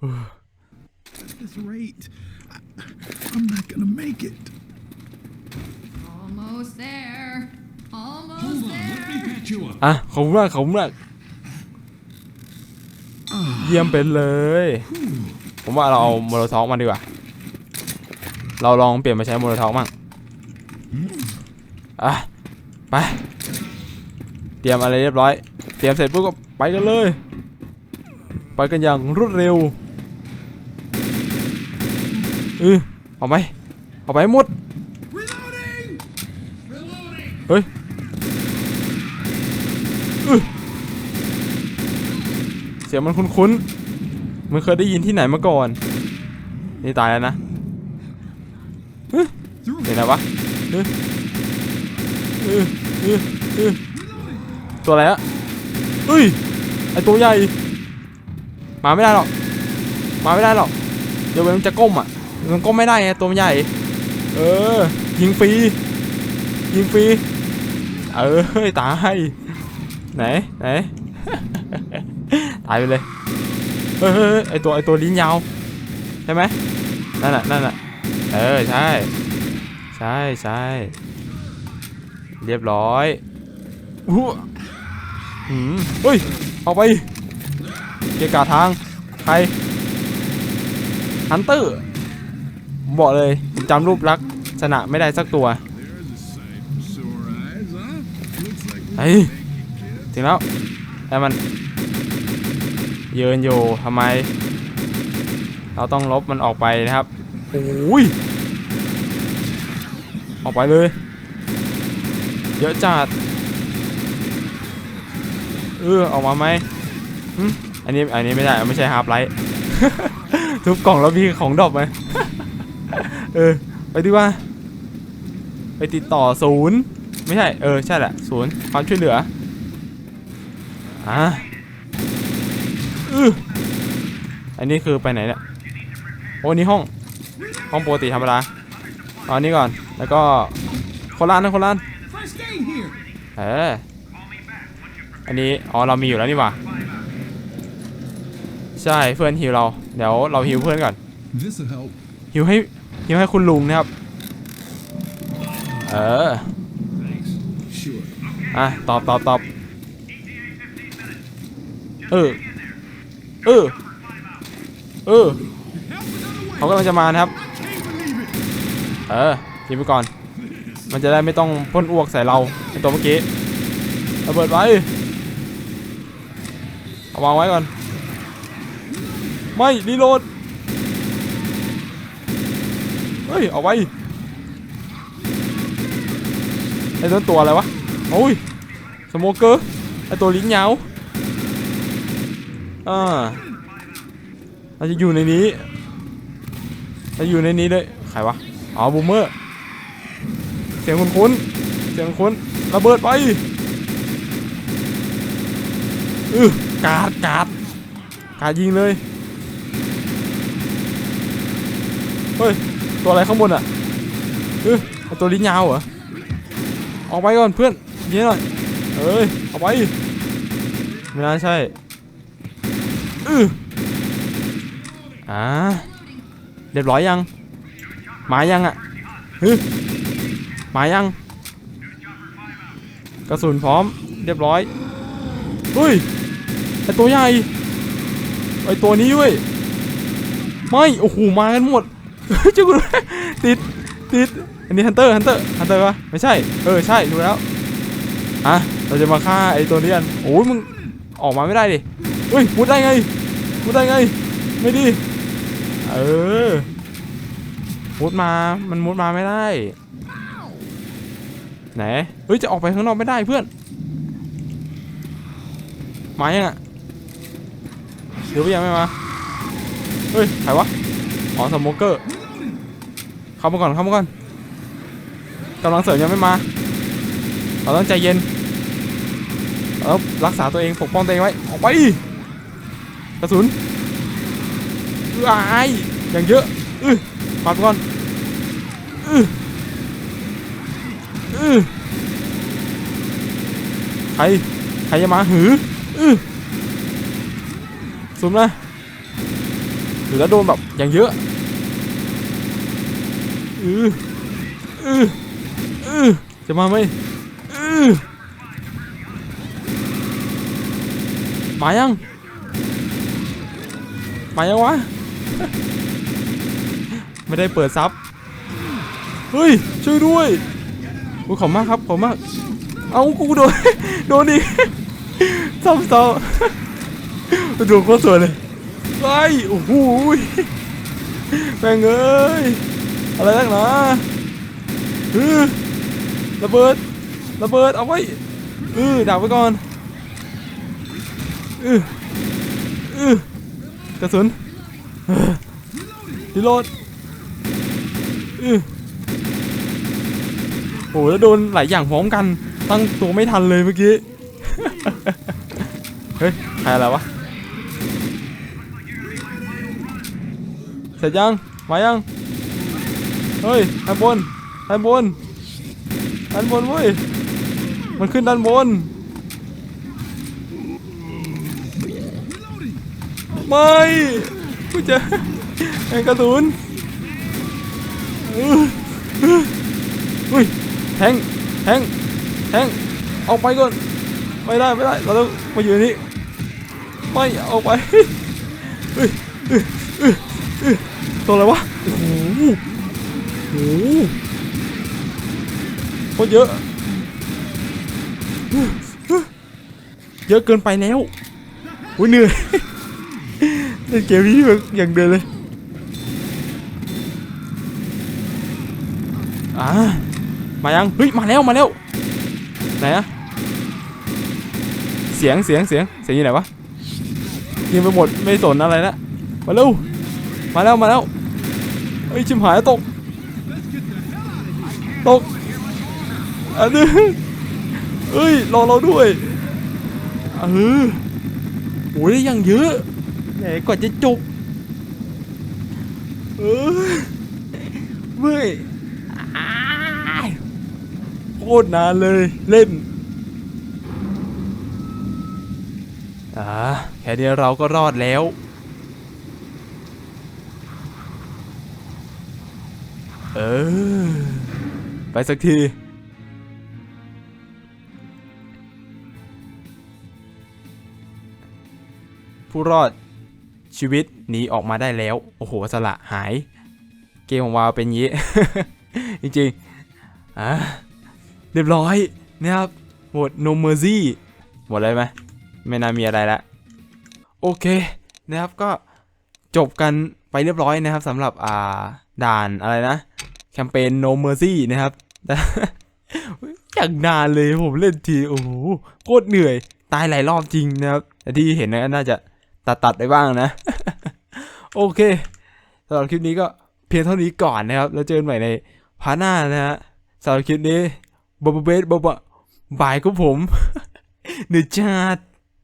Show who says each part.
Speaker 1: At this rate, I, I'm not gonna make it.
Speaker 2: Almost there. Almost
Speaker 3: Hold on, let me
Speaker 2: there.
Speaker 3: patch you up.
Speaker 4: อะขอบคุณมากขอบคุณมากเยี่ยมเป็นเลย ผมว่าเราเอาโมโลท็อกมาดีกว่า เราลองเปลี่ยนมาใช้โมโลท็อกมั่งอะไป เตรียมอะไรเรียบร้อย เตรียมเสร็จปุ๊บก็ไปกันเลย ไปกันอย่างรวดเร็ว เออเอาไปเอาไปให้หมด
Speaker 1: Reloading!
Speaker 3: Reloading.
Speaker 4: เฮ้ยอื้อเสียงมันคุ้นๆมันเคยได้ยินที่ไหนมาก่อน นี่ตายแล้วนะเฮ้ยเห็นไหนวะเฮ้ยเฮ้ยเฮ้ยเฮ้ยตัวอะไรอะเฮ้ย ไอตัวใหญ่ มาไม่ได้หรอก มาไม่ได้หรอก เดี๋ยวมันจะก้มอะ มันก้มไม่ได้ไงตัวใหญ่ เออ ยิงฟรี ยิงฟรี เออตาย ไหน ไหน ตายไปเลย เฮ้ยไอตัวไอตัวลิ้นยาว ใช่ไหมนั่นน่ะนั่นน่ะเออ ใช่ ใช่ใช่เรียบร้อยอู้หืมเฮ้ยเอาไป เกียร์กาทาง ใครฮันเตอร์ ผมบอกเลยจำรูปลักษณะไม่ได้สักตัว
Speaker 1: There's a sight for sore eyes, huh? Looks like we
Speaker 4: เฮ้ยถึงแล้วแต่มันยืนอยู่ทำไม เราต้องลบมันออกไปนะครับโอ้ยออกไปเลย เยอะจัดเออออกมาไหมอันนี้อันนี้ไม่ได้ไม่ใช่ฮาร์ปไลท์ทุบกล่องแล้วมีของดรอปไหม ออ ไปดีกว่า ไปติดต่อศูนย์ไม่ใช่ เออ ใช่แหละศูนย์ความช่วยเหลือ อ่าอืออันนี้คือไปไหนเนี่ย โอ้นี่ห้อง ห้องปกติธรรมดาเอาอันนี้ก่อน แล้วก็คนละอันนะคนละอัน
Speaker 1: First aid here!
Speaker 4: เอออันนี้ อ๋อ เรามีอยู่แล้วนี่หว่า ใช่ เพื่อนฮิวเรา เดี๋ยวเราฮิวเพื่อนก่อน
Speaker 1: This'll help.
Speaker 4: ฮิวให้ ฮิวให้คุณลุงนะครับ เออ อะ ตอบตอบตอบเออ เออ เออ เขากำลังจะมานะครับ เออยิงไปก่อน มันจะได้ไม่ต้องพ่นอ้วกใส่เราไอตัวเมื่อกี้ระเบิดไว้เอาวางไว้ก่อน ไม่รีโหลด เฮ้ย เอาไว้ ไอ้ต้นตัวอะไรวะ โอ้ย สโมเกอร์ ไอ้ตัวลิ้นยาวอ่าเราจะอยู่ในนี้เราอยู่ในนี้เลย ใครวะ อ๋อ บูมเมอร์ เสียงคุ้นคุ้นๆเสียงคุ้นระเบิดไปอือกาดกาดกาดยิงเลย เฮ้ย ตัวอะไรข้างบนอะเออไอ้ตัวลิ้นยาวเหรอออกไปก่อนเพื่อนยิงหน่อยเอ้ยออกไปไม่น่าใช่อืออ่าเรียบร้อยยังมายังอะฮึมายังกระสุนพร้อมเรียบร้อยเฮ้ยไอตัวใหญ่ไอตัวนี้เว้ยไม่โอ้โหมากันหมด จ้ากูติดติดอันนี้ฮันเตอร์ฮันเตอร์ฮันเตอร์ปะไม่ใช่ เออใช่ดูแล้วอะเราจะมาฆ่าไอ้ตัวนี้กันโอ้ยมึงออกมาไม่ได้ดิเฮ้ยมุดได้ไงมุดได้ไง ไม่ดี เออมุดมามันมุดมาไม่ได้ ไหนเฮ้ยจะออกไปข้างนอกไม่ได้เพื่อนมายังอะเดี๋ยวไปยังไม่มา เฮ้ยใครวะ อ๋อสโมเกอร์ เข้ามาก่อนเข้ามาก่อนกำลังเสริมยังไม่มา เราต้องใจเย็นเรารักษาตัวเองปกป้องตัวเองไว้ออกไปกระสุนอื้อายอย่างเยอะอื้อปัดก่อนอื้ออือใครใครจะมาหืออื้อสุนนะหรือแล้วโดนแบบอย่างเยอะ อืออืออือจะมาไหมอือมายัง มายังวะ ไม่ได้เปิดซับ เฮ้ย ช่วยด้วยโอ้ขอบมากครับขอบมาก เอากูโดน โดนอีกซ้ำซ้ำดนโคตรสวยเลยไอ้ยโอ้โหยแม่งเอ้ย อะไรนักหนาเออระเบิด ระเบิด เอาไว้เออดักไว้ก่อนเออเออกระสุนเออรีโลดเออโอ้แล้วโดนหลายอย่างพร้อมกัน ตั้งตัวไม่ทันเลยเมื่อกี้ เฮ้ย ใครอะไรวะ เสร็จยัง มายัง เฮ้ยด้านบนด้านบนด้านบนเว้ย มันขึ้นด้านบน ไม่กูจะไอ้กระสุนอื้ออื้ยแทงแทงแทงเอาไปก่อน ไม่ได้ไม่ได้ เราต้องมาอยู่นี่ ไม่เอาไปเฮ้ยเฮ้ยเฮ้ยเฮ้ยตัวอะไรวะโอ้โห โอ้โหโคตรเยอะ เยอะเกินไปแล้วโอ้ยเหนื่อยเล่นเกมนี้แบบอย่างเดินเลยอ่ามายัง เฮ้ย มาแล้ว มาแล้ว ไหนอะเสียง เสียง เสียง เสียงอยู่ไหนวะยิงไปหมด ไม่สนอะไรละมาเร็ว มาแล้ว มาแล้ว เฮ้ย ชิมหายแล้วตก ตกอันนึงเอ้ยรอเราด้วยเออโอ้ยยังเยอะไหนกว่าจะจบเออเมื่อยโคตรนานเลยเล่นอ่าแค่นี้เราก็รอดแล้วเออ สักที ผู้รอดชีวิตหนีออกมาได้แล้ว โอ้โห สละหาย เกมของวาวเป็นงี้ จริงๆ อะ เรียบร้อยนะครับหมด no mercy หมดเลยไหมไม่น่ามีอะไรละโอเคนะครับก็จบกันไปเรียบร้อยนะครับสำหรับอ่าด่านอะไรนะ แคมเปญ no mercy นะครับ อย่างนานเลยผมเล่นทีโอ้โหโคตรเหนื่อย ตายหลายรอบจริงนะครับแต่ที่เห็นนะน่าจะตัดตัดๆไปบ้างนะ โอเคสำหรับคลิปนี้ก็เพียงเท่านี้ก่อนนะครับ แล้วเจอกันใหม่ในพาร์ทหน้านะฮะสำหรับคลิปนี้บ๊อบเบสบ๊อบบายกับผมเนื้อชาติ